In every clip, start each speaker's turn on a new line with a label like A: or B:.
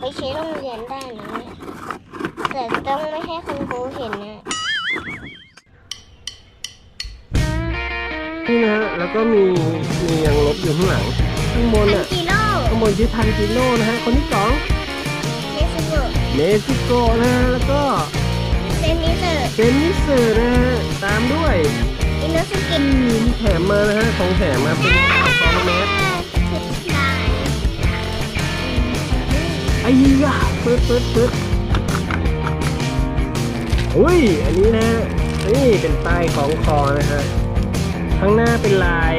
A: ไปใช้โรงเรียนได้นะเนี่ยแต่ต้องไม่ให้คุณครูเห็นนะ
B: นี่นะฮะแล้วก็มีมียางลบอยู่ข้างหลังข้างบน
A: ทัน
B: อะ
A: จิโร่
B: ข้างบนชื่อทันจิโร่นะฮะคนที่สอง
A: เนสโกะ
B: เนซิโกะนะฮะแล้วก็
A: เซนิเซอร์
B: เซนนิสึนะฮะตามด้วย
A: อินโนสกิ
B: มีแถมมานะฮะของแถมมาเป็นฟอร์แมส อ้ยะปึ๊ดปึ๊ดปึ๊ดอุ้ย อันนี้นะฮะนี่เป็นป้ายของคอนะฮะ ข้างหน้าเป็นลาย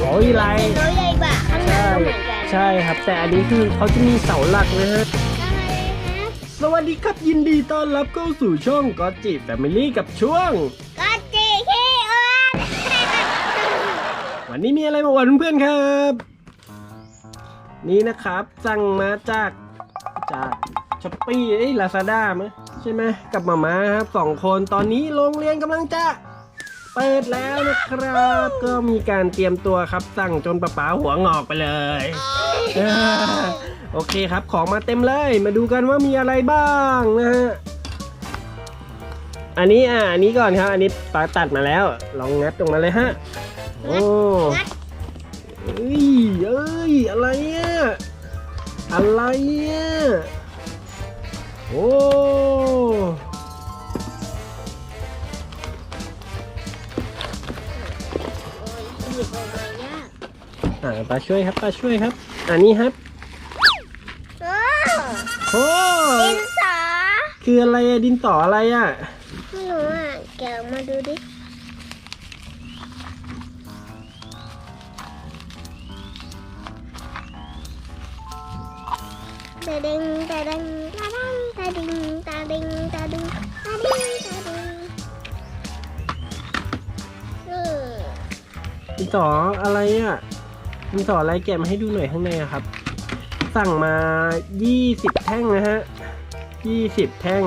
B: โอ้ยลาย
A: เป็นรถใหญ่บะข้างหน้าก็เหมือนกัน
B: ใช่ครับ แต่อันนี้คือเขาจะมีเสาหลักนะฮะ
A: อะไรครับ
B: สวัสดีครับยินดีต้อนรับเข้าสู่ช่องก็จิแฟมิลี่กับช่วง
A: ก็จีขี้อ้วน
B: วันนี้มีอะไรมาอวดเพื่อนๆครับ นี่นะครับ สั่งมาจากจากช้อปปี้เอ้ยลาซาด้ามั้ยใช่ไหมกับหมาม้าครับสองคนตอนนี้โรงเรียนกำลังจะเปิดแล้วนะครับ ก็มีการเตรียมตัวครับ สั่งจนป้าป๋าหัวงอกไปเลยเออโอเคครับของมาเต็มเลย มาดูกันว่ามีอะไรบ้างนะฮะอันนี้อะอันนี้ก่อนครับ อันนี้ปาตัดมาแล้ว ลองงัดออกมาเลยฮะโอ้ เอ้ยเอ้ย อะไรอะอะไรอะโอ้
A: โอ้ยหยิบออกมายาก
B: อ่าปาช่วยครับปาช่วยครับ อันนี้ครับ
A: โอ้
B: โอ้
A: ดินสอ
B: คืออะไรอะดินต่ออะไรอะ
A: ไม่รู้อะแกะออกมาดูดิ ตะดึงตะดึงตะดังตะดึงตะดึงตะดึงตะดึงตะดึงเอ
B: อดิออะไรอะมีนสออะไรแกะมาให้ดูหน่อยข้างในอะครับ สั่งมา 20 แท่งนะฮะ 20 แท่ง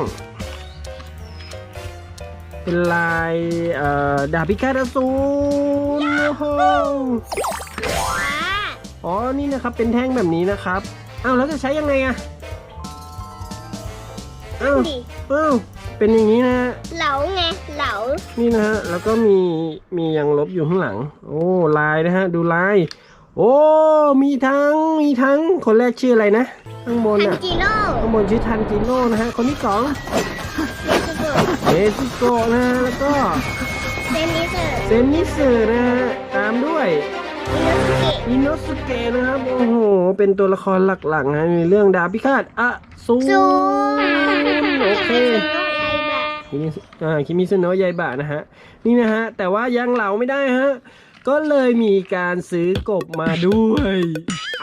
B: เป็นลายเอ่อดาบิฆาตอสูนโอ้โห
A: ว้
B: อ๋อ นี่นะครับ เป็นแท่งแบบนี้นะครับ อ้าวแล้วจะใช้ยังไงอะอ้าว
A: ดิ
B: อ้าวเป็นอย่างนี้นะฮะ
A: เหลาไงเหลา
B: นี่นะฮะแล้วก็มีมียางลบอยู่ข้างหลัง โอ้ลายนะฮะ ดูลาย โอ้มีทั้งมีทั้งคนแรกชื่ออะไรนะข้างบน
A: ทัน
B: อะ
A: จิโร่
B: ข้างบนชื่อทันจิโร่นะฮะคนที่สอง
A: เนสโกะ
B: เอซิโกะนะฮะแล้วก็
A: เซนิเซอร์
B: เซนนิสึนะฮะตามด้วย
A: อินโนสกิ
B: อินโนสุเกะนะครับ โอ้โห เป็นตัวละครหลักๆนะในเรื่องดาบพิฆาตอสูร
A: ซู
B: โอเคคิมิอ่าคิมิซุโนะยายบะนะฮะ นี่นะฮะ แต่ว่ายังเหลาไม่ได้ฮะ ก็เลยมีการซื้อกบมาด้วย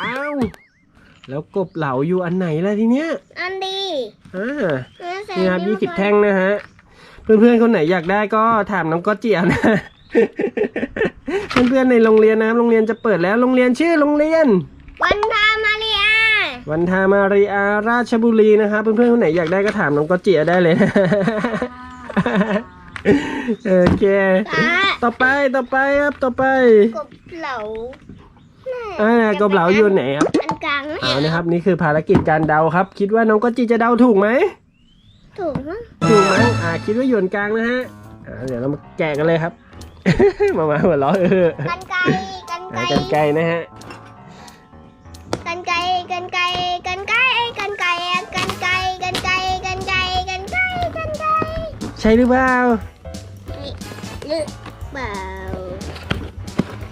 B: อ้าวแล้วกบเหลาอยู่อันไหนล่ะทีเนี้ย
A: อันดี
B: อ่านี่ครับยี่สิบแท่งนะฮะ เพื่อนๆคนไหนอยากได้ก็ถามน้องก็เจียนะเพื่อนๆในโรงเรียนนะครับ โรงเรียนจะเปิดแล้ว โรงเรียนชื่อโรงเรียน
A: วันทามาริอา
B: วันทามาริอาราชบุรีนะครับ เพื่อนๆคนไหนอยากได้ก็ถามน้องก็เจียได้เลยนะโอเค
A: ตา
B: ต่อไป ต่อไปครับ ต่อไป
A: กบเหลา
B: อ่ากบเหลาอยู่ไหนครับ
A: อันกลางไหม
B: เอานะครับ นี่คือภารกิจการเดาครับ คิดว่าน้องก็จีจะเดาถูกไหม
A: ถูกมั้ง
B: ถูกไหมอ่า คิดว่าอยู่อันกลางนะฮะ อ่า เดี๋ยวเรามาแกะกันเลยครับ มามาหัวเราะเออ
A: กันไกรกันไกร
B: อ่ากันไกลนะฮะ
A: กันไกรกันไกรกันไกรกันไกรกันไกรกันไกรกันไกรกันไกรกันไกร
B: ใช่หรือเปล่า
A: นี่หรือเปล่า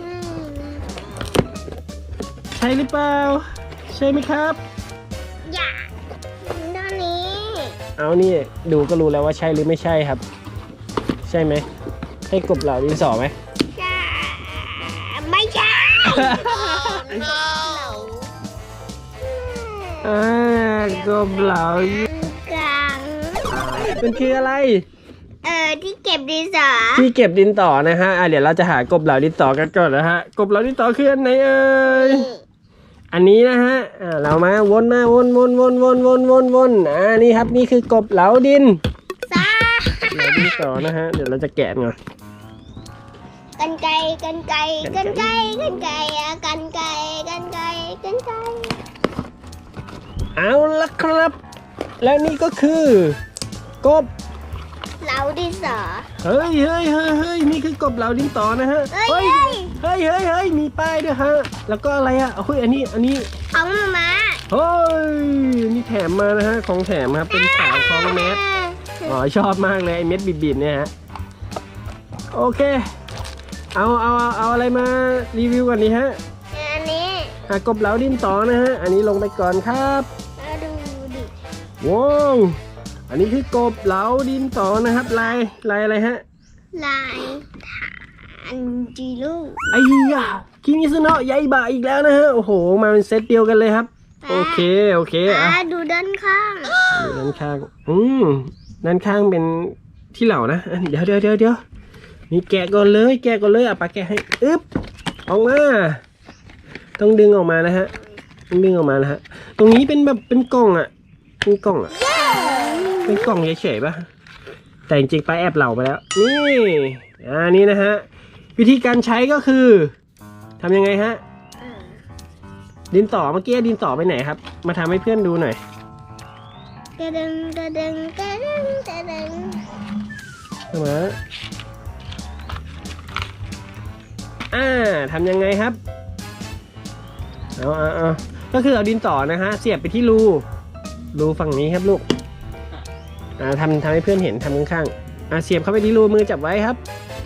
A: อืม
B: ใช่หรือเปล่า ใช่ไหมครับ
A: อย่าตอนนี้
B: เอานี่ดูก็รู้แล้วว่าใช่หรือไม่ใช่ครับ ใช่ไหมใช่กบเหล่าดินสอไหม
A: จะไม่ใช่
B: อ่ากบเหล่าก
A: ลาง
B: มันคืออะไร
A: เออที่เก็บดินสอ
B: ที่เก็บดินต่อนะฮะอะเดี๋ยวเราจะหากบเหล่าดินต่อกันก่อนนะฮะ กบเหล่าดินต่อคืออันไหนเอ่ย อันนี้นะฮะอ่าเรามาวนมาวนวนวนวนวนวนวนอ่านี่ครับนี่คือกบเหลาดิน
A: ซา
B: เหลาดินต่อนะฮะ เดี๋ยวเราจะแกะก่อน
A: กันไกรกันไกรกันไกรกันไกรอะกันไกรกันไกรกันไกร
B: เอาละครับ และนี่ก็คือกบ
A: เราดินสอ
B: เฮ้ยเฮ้ยเฮ้ยเฮ้ยนี่คือกบเหลาดินต่อนะฮะ
A: เฮ้ยเฮ้ย
B: เฮ้ยเฮ้ยเฮ้ยมีป้ายด้วยฮะ แล้วก็อะไรอะเฮ้ยอันนี้อันนี้
A: ของมามา
B: เฮ้ยนี่แถมมานะฮะของแถมครับเป็นสาวคล้องเม็ดอ๋อชอบมากเลยไอ้เม็ดบิดๆเนี่ยฮะโอเค เอาเอาเอาเอาอะไรมารีวิวกันดีฮะ
A: อันนี้
B: อะกบเหลาดินต่อนะฮะ อันนี้ลงไปก่อนครับ
A: มาดูดิ
B: ว้าวอันนี้คือกบเหลาดินต่อนะครับ ลายลายอะไรฮะ
A: ลายฐานจีลู
B: ไอ้ยาคิมิสโนะยายบะอีกแล้วนะฮะ โอ้โห มาเป็นเซตเดียวกันเลยครับ โอเค โอเคอะ
A: อะดูด้านข้าง
B: ด้านข้าง อืม ด้านข้างเป็นที่เหล่านะอะเดี๋ยวเดี๋ยวเดี๋ยวเดี๋ยว นี่แกะก่อนเลย แกะก่อนเลยอะปาแกะให้อึ๊บออกมาต้องดึงออกมานะฮะต้องดึงออกมานะฮะ ตรงนี้เป็นแบบเป็นกล่องอะเป็นกล่องอะเป็นกล่องเฉยๆป่ะแต่จริงๆไปาแอบเหล่าไปแล้ว นี่อ่านี่นะฮะวิธีการใช้ก็คือทำยังไงฮะ
A: อ่า
B: ดินต่อเมื่อกี้ดินต่อไปไหนครับ มาทำให้เพื่อนดูหน่อย
A: กระดึงกระดึงกระดึงกระดึง
B: ใช่ไหม อ่าทำยังไงครับเอาเอาเอาก็คือเอาดินต่อนะฮะ เสียบไปที่รู รูฝั่งนี้ครับลูก อ่าทำทำให้เพื่อนเห็นทำข้างๆ อ่าเสียบเข้าไปที่รูมือจับไว้ครับ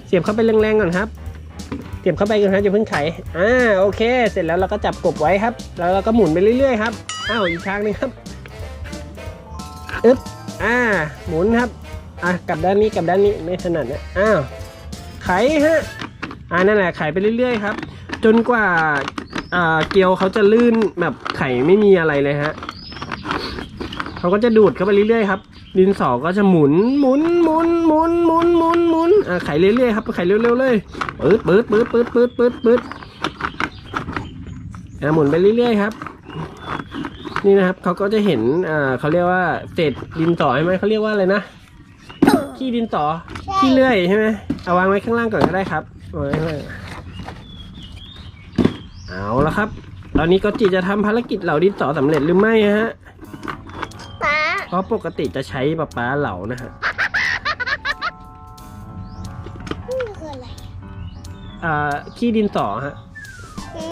B: เสียบเข้าไปแรงๆก่อนครับ เสียบเข้าไปก่อนครับอย่าเพิ่งไข อ่าโอเค เสร็จแล้วเราก็จับกบไว้ครับ แล้วเราก็หมุนไปเรื่อยๆครับ อ้าวอีกครั้งนึงครับอึ๊บ อ่า หมุนครับ อะกลับด้านนี้กลับด้านนี้ไม่ถนัดนะ อ้าว ไขฮะ อ่านั่นแหละไขไปเรื่อยๆครับ จนกว่าอ่าเกลียวเขาจะลื่นแบบไข่ไม่มีอะไรเลยฮะเขาก็จะดูดเข้าไปเรื่อยๆครับ ดินสอก็จะหมุนหมุนหมุนหมุนหมุนหมุนหมุนอ่าไขเรื่อยๆครับไขเร็วๆเลยปื๊ดปื๊ดปื๊ดปื๊ดปื๊ดปื๊ดปื๊ดอ่าหมุนไปเรื่อยๆครับ นี่นะครับเขาก็จะเห็นอ่าเขาเรียกว่าเศษดินต่อใช่ไหมเขาเรียกว่าอะไรนะขี้ดินต่อขี้เลื่อยใช่ไหมเอาวางไว้ข้างล่างก่อนก็ได้ครับ วางไว้ข้างล่างเอาละครับ ตอนนี้ก็จิจะทำภารกิจเหล่าดินต่อสำเร็จหรือไม่ฮะ
A: ป้า
B: เพราะปกติจะใช้ปะป๊าเหลานะฮะ
A: นี่คืออะไร
B: อ่า ขี้ดินต่อฮะ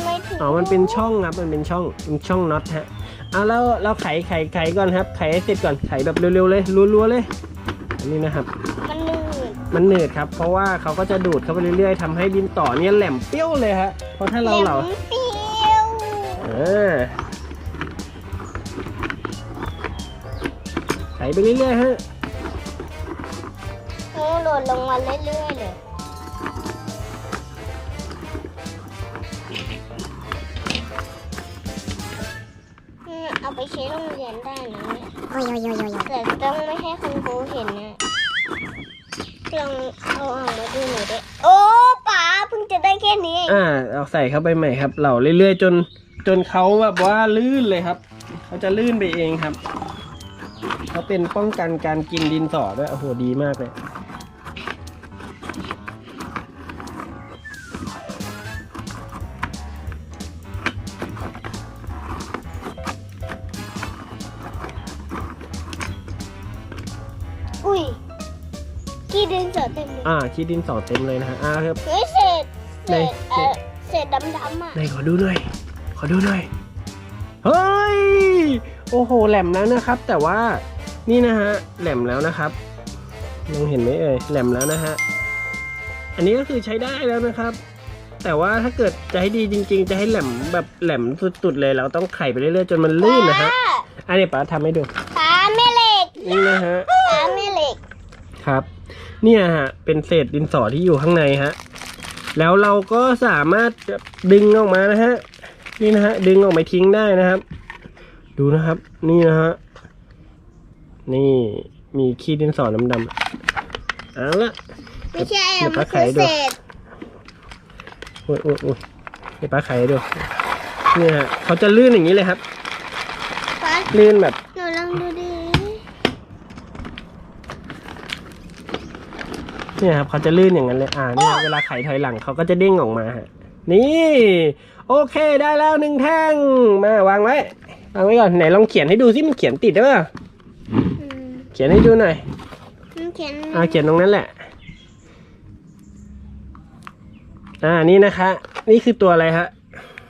A: ไม่ถึง
B: อ๋อ มันเป็นช่องครับ มันเป็นช่องเป็นช่องน็อตฮะเอาแล้วเราไขไขไขก่อนครับ ไขให้เสร็จก่อน ไขแบบเร็วๆเลย รัวๆเลย อันนี้นะครับ
A: มันหนืด
B: มันเหนืดครับ เพราะว่าเขาก็จะดูดเข้าไปเรื่อยๆทำให้ดินต่อเนี่ยแหลมเปี้ยวเลยฮะเพราะถ้าเราเหลา
A: แหลมเปรี้ยว
B: เออไถไปเรื่อยๆฮะ
A: โอ้โหล่นลงมาเรื่อยๆเลยอืมเอาไปใช้โรงเรียนได้นะเนี่ยแต่ต้องไม่ให้คุณครูเห็นนะ ลองเอาออกมาดูหน่อยได้โอ้ป๋าเพิ่งจะได้แค่นี้อ่า
B: เอาใส่เข้าไปใหม่ครับ เหล่าเรื่อยๆจนจนเขาแบบว่าลื่นเลยครับเขาจะลื่นไปเองครับเขาเป็นป้องกันการกินดินสอด้วยโอ้โหดีมากเลย
A: นสอเต็มเลย
B: อ่าคิดดินสอเต็มเลยนะฮะอ่าครับ
A: เฮ้ยเศษเศ
B: ไหน
A: ษเอ่อเศษดำๆอะ
B: ไหนขอดูหน่อย ขอดูหน่อย เฮ้ย โอ้โห แหลมแล้วนะครับ แต่ว่า นี่นะฮะ แหลมแล้วนะครับมองเห็นไหมเอ่ย แหลมแล้วนะฮะ อันนี้ก็คือใช้ได้แล้วนะครับ แต่ว่าถ้าเกิดจะให้ดีจริง ๆ จะให้แหลมแบบแหลมสุดๆเลย เราต้องไขไปเรื่อยๆจนมันลื่นนะฮะ อันนี้ป้าทำให้ดู
A: ป๋าแม่เหล็ก
B: นี่นะฮะ
A: ป๋าแม่เหล็ก
B: ครับ เนี่ยฮะเป็นเศษดินสอที่อยู่ข้างในฮะแล้วเราก็สามารถดึงออกมานะฮะนี่นะฮะดึงออกมาทิ้งได้นะครับ ดูนะครับ นี่นะฮะนี่มีขี้ดินสอดำๆเอาละ
A: ไม่ใช่
B: เดี๋
A: อะ
B: ยว
A: มั
B: ป้านไข
A: คือ
B: ดู
A: เศษ
B: โอ้ยโอ้ยโอ้ยเดี๋ยวป้าไขให้ดูเนี่ยฮะเขาจะลื่นอย่างนี้เลยครับ
A: ป๋า
B: ลื่นแบบ
A: หนูลองดูดิ
B: เนี่ยครับเขาจะลื่นอย่างนั้นเลยอ่าเนี่ยเวลาไขถอยหลังเขาก็จะเด้งออกมาฮะนี่ โอเคได้แล้วหนึ่งแท่งมาวางไว้วางไว้ก่อนไหนลองเขียนให้ดูสิมันเขียนติดหรือเปล่า
A: อืม
B: เขียนให้ดูหน่อย
A: มันเขียน
B: อ่าเขียนตรงนั้นแหละ อ่านี่นะคะ นี่คือตัวอะไรฮะ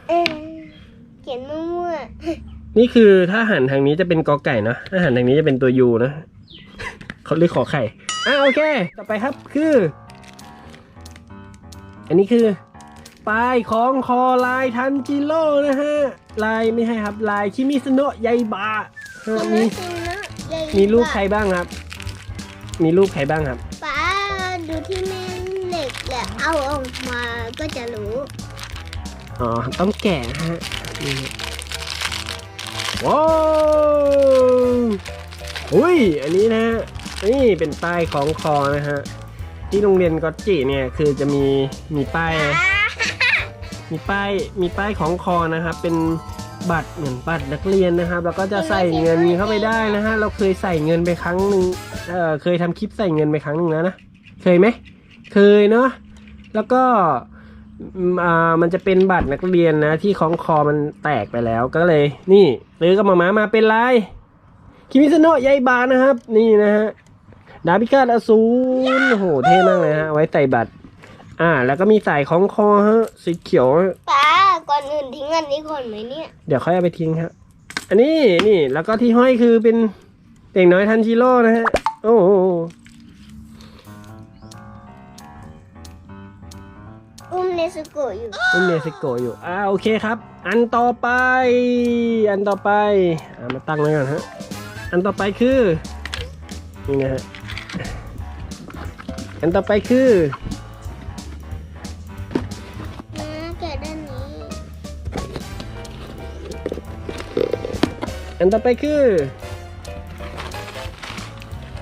A: เออเขียนมั่ว
B: นี่คือถ้าหันทางนี้จะเป็นกอไก่เนอะถ้าหันทางนี้จะเป็นตัวยูนะเขาเรียกขอไข่ อ่าโอเค ต่อไปครับคือ อันนี้คือป้ายของคอลายทันจิโร่นะฮะ ลายไม่ให้ครับ ลายคิมิสโนะไยบะ
A: ๆ
B: ฮะ
A: คน
B: มี
A: ละคนนะใหญ่
B: มีรูปใครบ้างครับ มีรูปใครบ้างครับ
A: ป้าดูที่แม่เหล็กแหละเอาออกมาก็จะรู้
B: อ๋อ ต้องแกะนะฮะนี่ว้าวอุ้ย อันนี้นะฮะ นี่เป็นป้ายของคอนะฮะ ที่โรงเรียนกอตจิเนี่ยคือจะมีมีป้าย มีป้ายมีป้ายของคอนะครับ เป็นบัตรเหมือนบัตรนักเรียนนะครับ แล้วก็จะใส่เงินเข้าไปได้นะฮะ เราเคยใส่เงินไปครั้งหนึ่งเออเคยทำคลิปใส่เงินไปครั้งหนึ่งแล้วนะ เคยไหม เคยเนาะ แล้วก็อืมอ่ามันจะเป็นบัตรนักเรียนนะ ที่ของคอมันแตกไปแล้วก็เลย นี่ซื้อกับมาม้ามาเป็นลายคิมิสโนะยายบานะครับ นี่นะฮะ ดาบิกาอสูรโอ้โห เท่มากเลยฮะ ไว้ใส่บัตร อ่า แล้วก็มีสายของคอฮะ สีเขียว
A: ป้าก่อนอื่นทิ้งอันนี้ก่อนไหมเนี่ย
B: เดี๋ยวค่อยเอาไปทิ้งครับอันนี้นี่ แล้วก็ที่ห้อยคือเป็นเด็กน้อยทันชิโร่นะฮะ โอ้โห
A: อุ้มเนสโกะอยู่
B: เป็นเนสโกะอยู่ อ่า โอเคครับ อันต่อไป อันต่อไป อ่า มาตั้งไว้ก่อนฮะ อันต่อไปคือ นี่นะฮะ อันต่อไปคือ
A: นะแกะด้านนี้
B: อันต่อไปคือ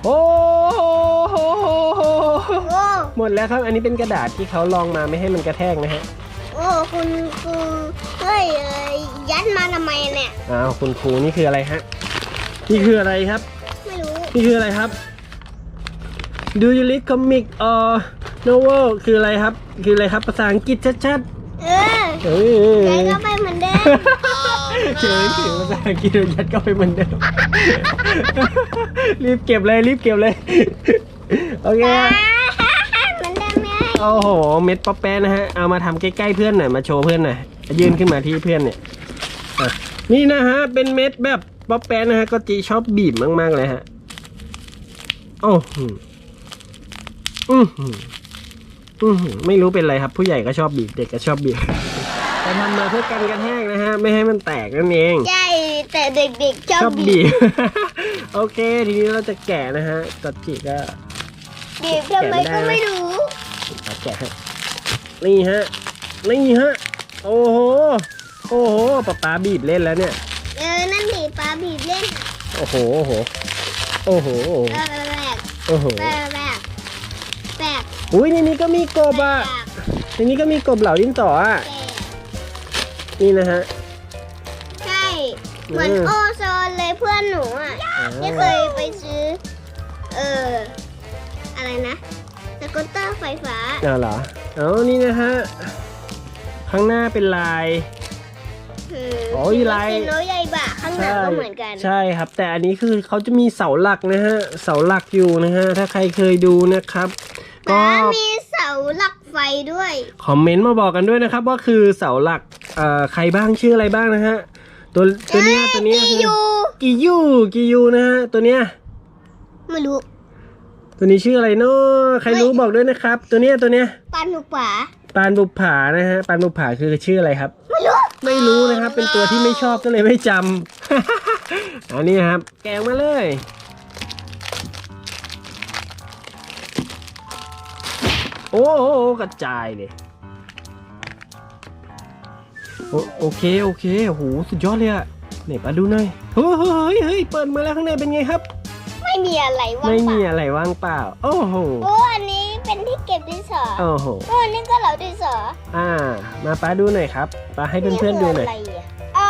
B: โอ้โห
A: โอ้
B: หมดแล้วครับ อันนี้เป็นกระดาษที่เขาลองมาไม่ให้มันกระแทกนะฮะ
A: โอ้คุณครูเฮ้ยเอ้ยยัดมาทำไมเนี่ย
B: อ้าวคุณครูนี่คืออะไรฮะ นี่คืออะไรครับ
A: ไม่รู้
B: นี่คืออะไรครับ Do you read comic or novel คืออะไรครับ คืออะไรครับภาษาอังกฤษชัด
A: เออ
B: ๆเฮ้ย
A: แกก็ไปเหมือนเดิม
B: เฉยถึงภาษาอังกฤษยัดเข้าไปเหมือนเดิมรีบเก็บเลยรีบเก็บเลย โอเค
A: อ่า
B: ครับ
A: เหมือนเดิมไง
B: โอ้โห เม็ดป๊อปแป๊ะนะฮะ เอามาทำใกล้ๆเพื่อนหน่อย มาโชว์เพื่อนหน่อยยื่นขึ้นมาที่เพื่อนเนี่ยอะนี่นะฮะ เป็นเม็ดแบบป๊อปแป๊ะนะฮะ ก็จีชอบบีบมากๆเลยฮะ โอ้โห อือหืออือหือไม่รู้เป็นไรครับ ผู้ใหญ่ก็ชอบบีบเด็กก็ชอบบีบแต่ทำมาเพื่อกันกระแทกนะฮะ ไม่ให้มันแตกนั่นเอง
A: ใช่แต่เด็กๆชอบ
B: ชอบ
A: บี
B: บี
A: บบ
B: โอเค ทีนี้เราจะแกะนะฮะก็จีก็
A: บีบทำไมก็ไม่รู้
B: เอาแกะฮะนี่ฮะ นี่ฮะ โอ้โห โอ้โหป๊าป๊าบีบเล่นแล้วเนี่ย
A: เออ นั่นบีบปลาบีบเล่น
B: โอ้โห โอ้โห โอ้โห
A: เออแบก
B: โอ้โห
A: แบกแบกแบก
B: อุ้ยในนี้ก็มีกบอะในนี้ก็มีกบเหล่าดินสออะ
A: แบก
B: นี่นะฮะ
A: ใช่ เหมือน
B: อืม
A: โอโซนเลยเพื่อนหนูอะที่เคยไปซื้อ เอออะไรนะสกูตเตอร์ไฟฟ้า
B: อ่าเหรอเอานี่นะฮะ ข้างหน้าเป็นลาย
A: อืม
B: โอ้ยลาย
A: ชิโนใหญ่บะข้างหลังก็เหมือนกัน
B: ใช่ครับ แต่อันนี้คือเขาจะมีเสาหลักนะฮะ เสาหลักอยู่นะฮะ ถ้าใครเคยดูนะครับ ก็
A: ป้ามีเสาหลักไฟด้วย
B: คอมเมนต์มาบอกกันด้วยนะครับ ว่าคือเสาหลักเอ่อใครบ้างชื่ออะไรบ้างนะฮะ ตัวตัวเนี้ยตัวเนี้ย
A: กี
B: คือ
A: ยู
B: กิยูกิยูนะฮะตัวเนี้ย
A: ไม่รู้
B: ตัวนี้ชื่ออะไรเนาะใครรู้บอกด้วยนะครับ ตัวเนี้ยตัวเนี้ย
A: ปลาหนูป่า
B: ปานบุปผานะฮะปานบุปผาคือชื่ออะไรครับ
A: ไม่รู้
B: ไม่รู้นะครับ เป็นตัวที่ไม่ชอบก็เลยไม่จำ อันนี้ครับ แกงมาเลย โอ้โหกระจายเลยโอโอเคโอเคโอ้โหสุดยอดเลยอะไหนปาดูหน่อยเฮ้ยเฮ้ยเฮ้ยเปิดมาแล้วข้างในเป็นไงครับ
A: ไม่มีอะไรว่าง
B: ไม่
A: เป
B: มี
A: ล่า
B: อะไรว่างเปล่า โอ้โห
A: โอ้อันนี้เป็นที่เก็บดินสอ
B: โอ้โห
A: โอ้อันนี้ก็เหลาดินสอ
B: อ่า มาป้าดูหน่อยครับป้าให้เพื่อนๆดูหน่อย
A: คืะไรอะอ๋อ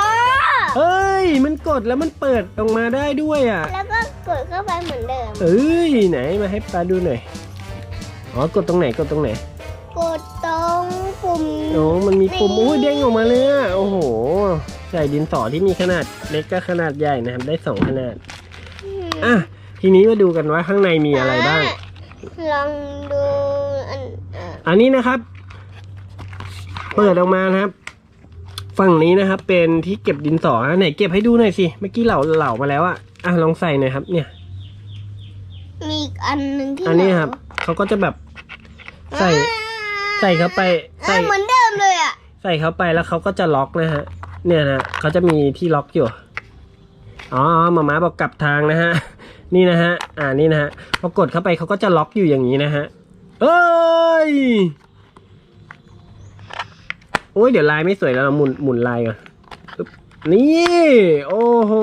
B: เอ้ย มันกดแล้วมันเปิดออกมาได้ด้วยอะ
A: แล้วก็กดเข้าไปเหมือนเดิม
B: เอ้ยไหนมาให้ป้าดูหน่อย อ๋อกดตรงไหนกดตรงไหน
A: กดตรงปุ่ม
B: โอ้มันมีปุ่ม
A: นี่
B: อุ้ยเด้งออกมาเลยอะโอ้โหแสใส่ดินสอที่มีขนาดเล็กก็ขนาดใหญ่นะครับ ได้สองขนาด
A: อืม
B: อะทีนี้มาดูกันว่าข้างในมีอะไรบ้าง
A: ลองดูอันเอ่อ
B: อันนี้นะครับ เปิดออกมานะครับ ฝั่งนี้นะครับ เป็นที่เก็บดินสอนะไหนเก็บให้ดูหน่อยสิเมื่อกี้เหล่าเหล่ามาแล้วอะอะลองใส่หน่อยครับ เนี่ย
A: มีอีกอันหนึ่งที่
B: อันนี้ครับเขาก็จะแบบ ใส่ใส่เข้าไปใส่
A: ใส่เหมือนเดิมเลยอะ
B: ใส่เข้าไปแล้วเขาก็จะล็อกนะฮะ เนี่ยนะเขาจะมีที่ล็อกอยู่ อ๋อหมาม้าบอกกลับทางนะฮะ นี่นะฮะ อ่านี่นะฮะพอกดเข้าไปเขาก็จะล็อกอยู่อย่างนี้นะฮะ เอ้ยโอ้ยเดี๋ยวลายไม่สวยแล้วเราหมุนหมุนลายก่อนอึ๊บนี่ โอ้โห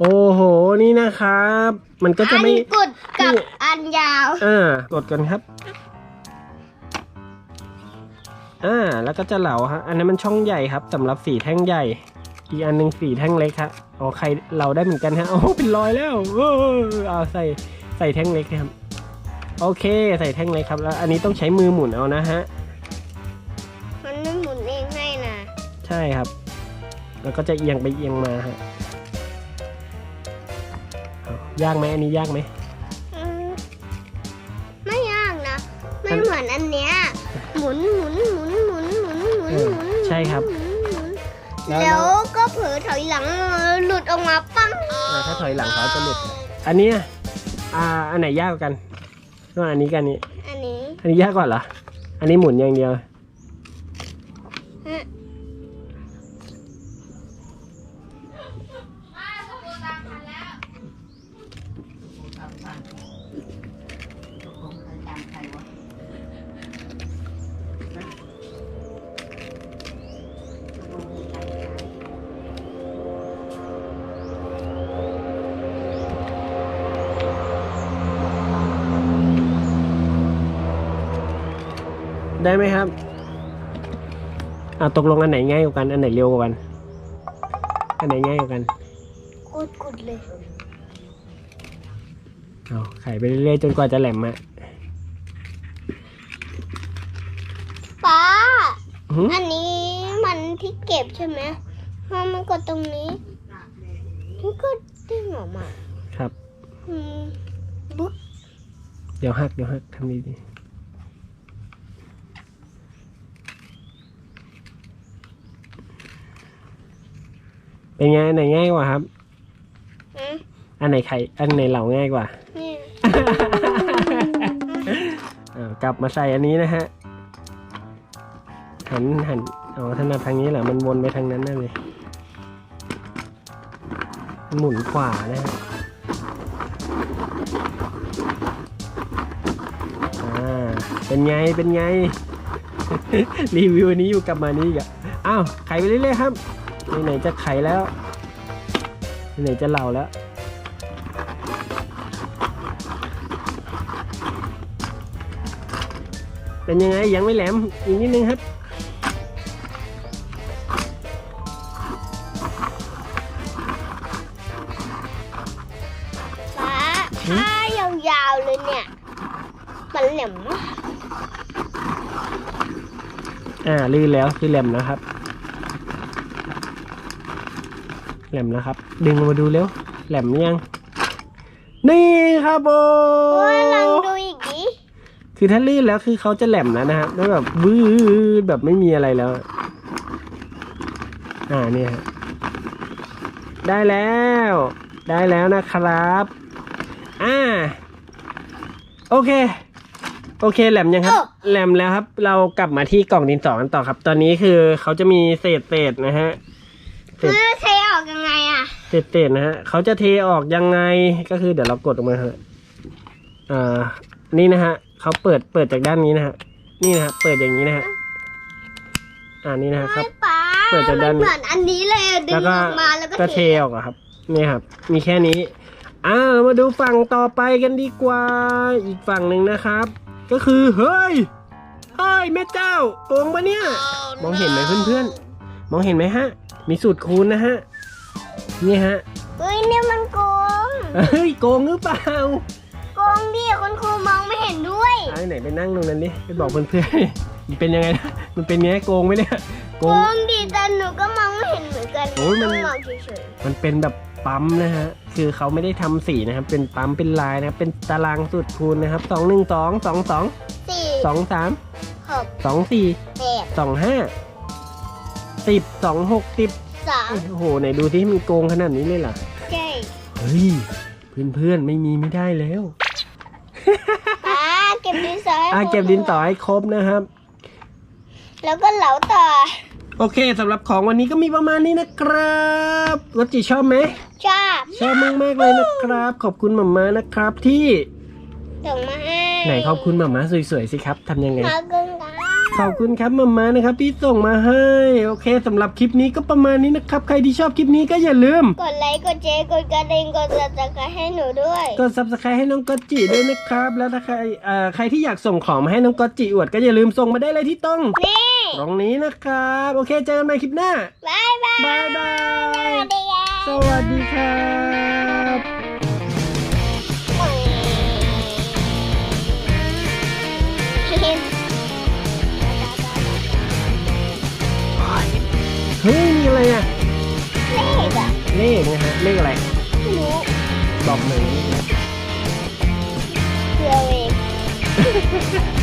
B: โอ้โห นี่นะครับ มันก็จะไม่
A: อันกุดกับ
B: นี่
A: อันยาว
B: อ่ากดกันครับ อ่า แล้วก็จะเหลาฮะ อันนั้นมันช่องใหญ่ครับสำหรับสีแท่งใหญ่ อีกอันหนึ่งสีแท่งเล็กครับอ๋อใครเราได้เหมือนกันฮะโอ้เป็นรอยแล้วเออเอาใส่ใส่แท่งเล็กนะครับ โอเค ใส่แท่งเล็กครับ แล้ว อันนี้ต้องใช้มือหมุนเอานะฮะ
A: มันไม่หมุนเองให้นะ
B: ใช่ครับ แล้วก็จะเอียงไปเอียงมาฮะเอา ยากไหมอันนี้ยากไหม
A: อืมไม่ยากนะไม่เหมือนอันเนี้ยหมุนหมุนหมุนหมุนหมุนหมุน
B: เออ
A: หมุน
B: ใช่ครับ
A: หมุนหมุน
B: แล้ว
A: แล้วก็เผลอถอยหลังหลุดออกมาปั้ง
B: อ่าถ้าถอยหลังเขาจะหลุดอันเนี้ยอ่าอันไหนยากกว่ากันระหว่างอันนี้กับอันนี้
A: อันนี้
B: อันนี้ยากกว่าเหรอ อันนี้หมุนอย่างเดียว ได้ไหมครับอ่าตกลงอันไหนง่ายกว่ากัน อันไหนเร็วกว่ากัน อันไหนง่ายกว่ากัน
A: กุดกุดเลย
B: เอาไขไปเรื่อยๆจนกว่าจะแหลมอะ
A: ป้า
B: หึ
A: อันนี้มันที่เก็บใช่ไหมพอมันกดตรงนี้มันก็ดึงออกมา
B: ครับ
A: อืมบุ๊ก
B: เดี๋ยวหักเดี๋ยวหักทำดีดี เป็นไงอันไหนง่ายกว่าครับ
A: อืม
B: อันไหนไข่อันไหนเหลาง่ายกว่า
A: นี่
B: อ่ากลับมาใส่อันนี้นะฮะ หันหันอ๋อถนัดทางนี้เหรอมันวนไปทางนั้นนั่นเลยหมุนขวานะฮะอ่าเป็นไงเป็นไง รีวิวอันนี้อยู่กลับมานี่อีกอะอ้าวไขไปเรื่อยๆครับ ไหนๆจะไขแล้วไหนๆจะเหล่าแล้ว เป็นยังไงยังไม่แหลม อีกนิดนึงครับ
A: ป้าถ้ายาวๆเลยเนี่ย มันแหลมมาก
B: อ่าลื่นแล้วคือแหลมแล้วครับ แหลมแล้วครับ ดึงมาดูเร็ว แหลมยัง นี่ครับโบ
A: โอ้ยลองดูอีกดิ
B: คือถ้าลื่นแล้วคือเขาจะแหลมแล้วนะครับแล้วแบบวืดแบบไม่มีอะไรแล้ว อ่าเนี่ยฮะได้แล้ว ได้แล้วนะครับ อ่า โอเค โอเคแหลมยังครับ แหลมแล้วครับ เรากลับมาที่กล่องดินสอกันต่อครับ ตอนนี้คือเขาจะมีเศษเศษๆนะฮะเสร็จ
A: เออเทออกยังไงอะ
B: เศษๆนะฮะเขาจะเทออกยังไงก็คือเดี๋ยวเรากดออกมาฮะอ่านี่นะฮะเขาเปิดเปิดจากด้านนี้นะฮะนี่นะฮะเปิดอย่างนี้นะฮะอ่านี่นะฮะครับ
A: ไม่ป้า
B: เปิดจากด้าน
A: มันเหมือนอันนี้เลยดึ
B: แล้ว
A: ง
B: ก็
A: ออกมาแล้วก็
B: ก็
A: เท
B: เทออกอะครับนี่ครับ มีแค่นี้อ่าเรามาดูฝั่งต่อไปกันดีกว่า อีกฝั่งหนึ่งนะครับ ก็คือเฮ้ยเฮ้ยแม่เจ้าโกงปะเนี่ย มองเห็นไหมเพื่อนๆ มองเห็นไหมฮะ มีสูตรคูณนะฮะ นี่ฮะ
A: เฮ้ยเนี่ยมันโกง
B: เฮ้ยโกงหรือเปล่า
A: โกงดิคุณครูมองไม่เห็นด้วย
B: ไอ้ไหนไปนั่งตรงนั้นดิไปบอกเพื่อนๆมันเป็นยังไงนะมันเป็นไงโกงไหมเนี่ยโก
A: โก
B: ง
A: งดีแต่หนูก็มองไม่เห็นเหมือนกัน
B: โอ้ยมัน
A: ต้องมองเฉย
B: มันเป็นแบบปั๊มนะฮะคือเขาไม่ได้ทำสีนะครับ เป็นปั๊มเป็นลายนะครับเป็นตารางสูตรคูณนะครับสองหนึ่งสองสองสอง
A: ๆสี่
B: สองสาม
A: หก
B: สองสี่
A: แปด
B: สองห้าสิบสองหกสิบ
A: สาม
B: โอ้โหไหนดูที่มันโกงขนาดนี้เลยเหรอ
A: ใช่
B: เฮ้ยเพื่อนๆไม่มีไม่ได้แล้ว
A: ป้าเก็บดินสอให้
B: อะ
A: ครู
B: เก็บดินต่อให้ครบนะครับ
A: แล้วก็เหลาต่อ
B: โอเคสำหรับของวันนี้ก็มีประมาณนี้นะครับรถจีชอบไหม
A: ชอบ
B: ชอบมากๆเลยนะครับ ขอบคุณหมาม่านะครับที่
A: ส่งมาให้
B: ไหนขอบคุณหมาม่าสวยๆสิครับทำยังไง
A: ขอบคุณครับ
B: ขอบคุณครับหมาม่านะครับที่ส่งมาให้ โอเคสำหรับคลิปนี้ก็ประมาณนี้นะครับ ใครที่ชอบคลิปนี้ก็อย่าลืม
A: กดไลค์ กดแชร์ กดกระดิ่ง กดติดตามให้หนูด้วย
B: กด subscribe ให้น้องก๊อตจิด้วยนะครับ แล้วถ้าใครเอ่อใครที่อยากส่งของมาให้น้องก๊อตจิอวดก็อย่าลืมส่งมาได้เลยที่ตรง
A: นี่
B: ตรงนี้นะครับ โอเคเจอกันใหม่คลิปหน้า
A: บายบาย
B: บายบาย
A: สวัสดีครับ
B: สวัสดีครับ เลขนะฮะเลขอะไร
A: ไม่รู้
B: บอกหน่อย
A: เพื่อเอง